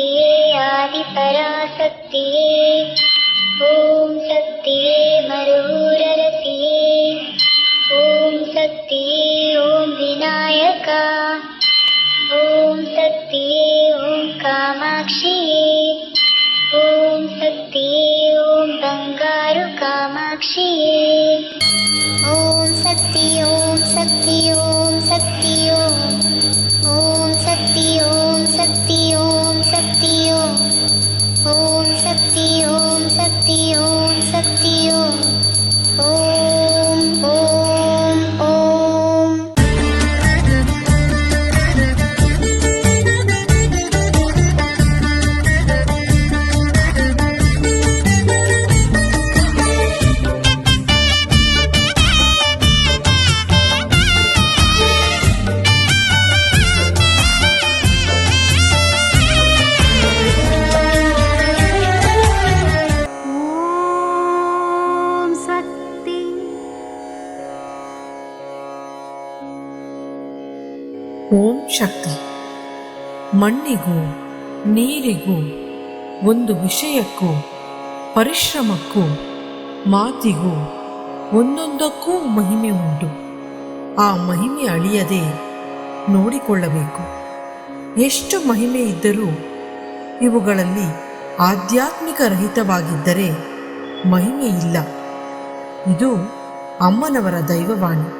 शक्तिये आदिपराशक्तिये ॐ शक्तिये मरुररसि ॐ शक्तिये ॐ विनायका। ॐ शक्तिये ॐ कामाक्षिये। ॐ शक्तिये ॐ बङ्गारुकामाक्षी ಓಂ ಶಕ್ತಿ. ಮಣ್ಣಿಗೂ, ನೀರಿಗೂ, ಒಂದು ವಿಷಯಕ್ಕೂ, ಪರಿಶ್ರಮಕ್ಕೂ, ಮಾತಿಗೂ, ಒಂದೊಂದಕ್ಕೂ ಮಹಿಮೆ ಉಂಟು. ಆ ಮಹಿಮೆ ಅಳಿಯದೆ ನೋಡಿಕೊಳ್ಳಬೇಕು. ಎಷ್ಟು ಮಹಿಮೆ ಇದ್ದರೂ ಇವುಗಳಲ್ಲಿ ಆಧ್ಯಾತ್ಮಿಕ ರಹಿತವಾಗಿದ್ದರೆ ಮಹಿಮೆ ಇಲ್ಲ. ಇದು ಅಮ್ಮನವರ ದೈವವಾಣಿ.